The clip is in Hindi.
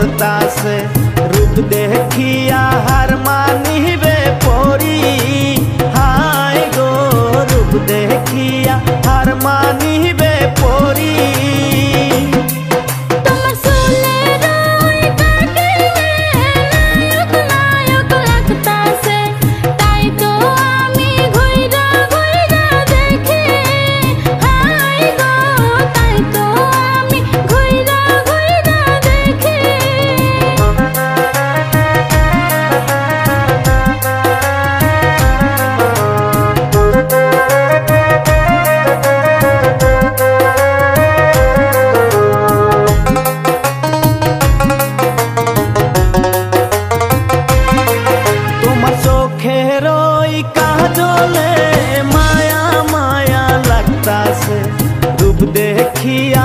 तोरता से रूप देखिया हर मानी वे पोरी। रोई का जोले माया माया लगता से डूब देखिया